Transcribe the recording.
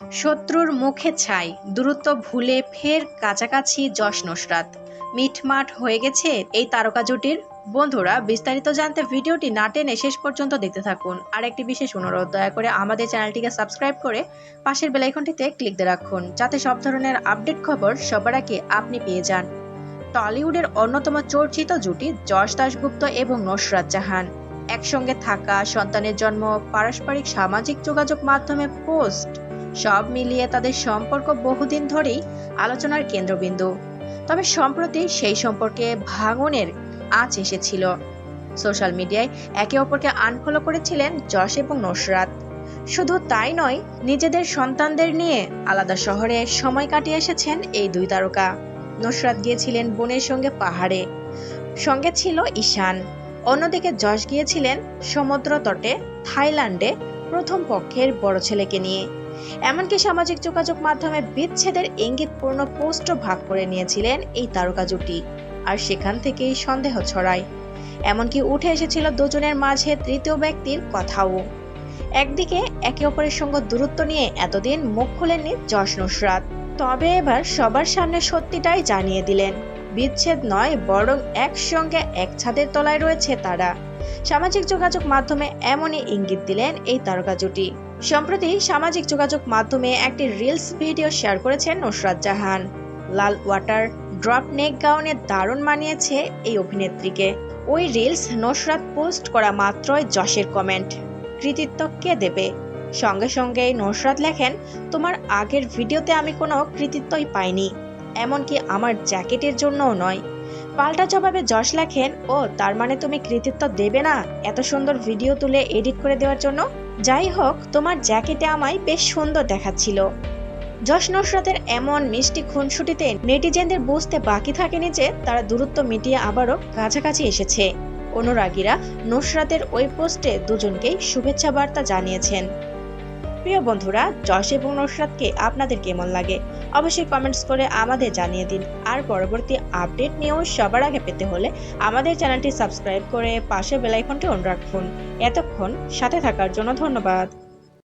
শত্রুর মুখে ছাই দূরত্ব ভুলে ফের কাছাকাছি যশ নুসরাত। মিটমাট হয়ে গেছে এই তারকা জুটির। বন্ধুরা, বিস্তারিত জানতে ভিডিওটি না টেনে শেষ পর্যন্ত দেখতে থাকুন। আর একটি বিশেষ অনুরোধ, দয়া করে আমাদের চ্যানেলটিকে সাবস্ক্রাইব করে পাশের বেলাইকনটিতে ক্লিক দিয়ে রাখুন, যাতে সব ধরনের আপডেট খবর সবার আগে আপনি পেয়ে যান। টলিউডের অন্যতম চর্চিত জুটি যশ দাশগুপ্ত এবং নসরাত জাহান। একসঙ্গে থাকা, সন্তানের জন্ম, পারস্পরিক সামাজিক যোগাযোগ মাধ্যমে পোস্ট, সব মিলিয়ে তাদের সম্পর্ক বহুদিন ধরেই আলোচনার কেন্দ্রবিন্দু। তবে সম্প্রতি সেই সম্পর্কে ভাঙনের আঁচ এসেছিল। সোশ্যাল মিডিয়ায় একে অপরকে আনফলো করেছিলেন যশ এবং নসরাত। শুধু তাই নয়, নিজেদের সন্তানদের নিয়ে আলাদা শহরে সময় কাটিয়ে এসেছেন এই দুই তারকা। নসরাত গিয়েছিলেন বোনের সঙ্গে পাহাড়ে। সঙ্গে ছিল ঈশান। অন্যদিকে যশ গিয়েছিলেন সমুদ্র তটে, থাইল্যান্ডে প্রথম পক্ষের বড় ছেলেকে নিয়ে। এমনকি সামাজিক যোগাযোগ মাধ্যমে বিচ্ছেদের ইঙ্গিতপূর্ণ পোস্টও ভাগ করে নিয়েছিলেন এই তারকা জুটি, আর সেখান থেকেই সন্দেহ ছড়ায়। এমনকি উঠে এসেছিল দুজনের মাঝে তৃতীয় ব্যক্তির কথাও। একদিকে একে অপরের সঙ্গে দূরত্ব নিয়ে এতদিন মুখ খুলেননি যশ নুসরাত, তবে এবার সবার সামনে সত্যিটাই জানিয়ে দিলেন। বিচ্ছেদ নয়, বরং একসঙ্গে এক ছাদের তলায় রয়েছে তারা। সামাজিক যোগাযোগ মাধ্যমে এমনই ইঙ্গিত দিলেন এই তারকা জুটি। সম্প্রতি সামাজিক যোগাযোগ মাধ্যমে একটি রিলস ভিডিও শেয়ার করেছেন নুসরাত জাহান। লাল ওয়াটার ড্রপ নেক গাউনে দারুণ মানিয়েছে এই অভিনেত্রীকে। ওই রিলস নসরাত পোস্ট করা মাত্রই যশের কমেন্ট। কৃতিত্ব কে দেবে? সঙ্গে সঙ্গে নসরাত লেখেন, তোমার আগের ভিডিওতে আমি কোনো কৃতিত্বই পাইনি। এমনকি আমার জ্যাকেটের জন্যও নয়। পাল্টা জবাবে যশ লেখেন, ও, তার মানে তুমি কৃতিত্ব দেবে না এত সুন্দর ভিডিও তুলে এডিট করে দেওয়ার জন্য? যাই হোক, তোমার জ্যাকেটে আমায় বেশ সুন্দর দেখাচ্ছিল। যশ নসরাতের এমন মিষ্টি খুনসুটিতে নেটিজেনদের বুঝতে বাকি থাকেনি যে তারা দূরত্ব মিটিয়ে আবারও কাছাকাছি এসেছে। অনুরাগীরা নসরাতের ওই পোস্টে দুজনকেই শুভেচ্ছা বার্তা জানিয়েছেন। প্রিয় বন্ধুরা জশ এবং নসরাতকে আপনাদের কেমন লাগে? অবশ্যই কমেন্টস করে আমাদের জানিয়ে দিন। আর পরবর্তী আপডেট নিয়েও সবার আগে পেতে হলে আমাদের চ্যানেলটি সাবস্ক্রাইব করে পাশে বেলাইকনটি অন রাখুন। এতক্ষণ সাথে থাকার জন্য ধন্যবাদ।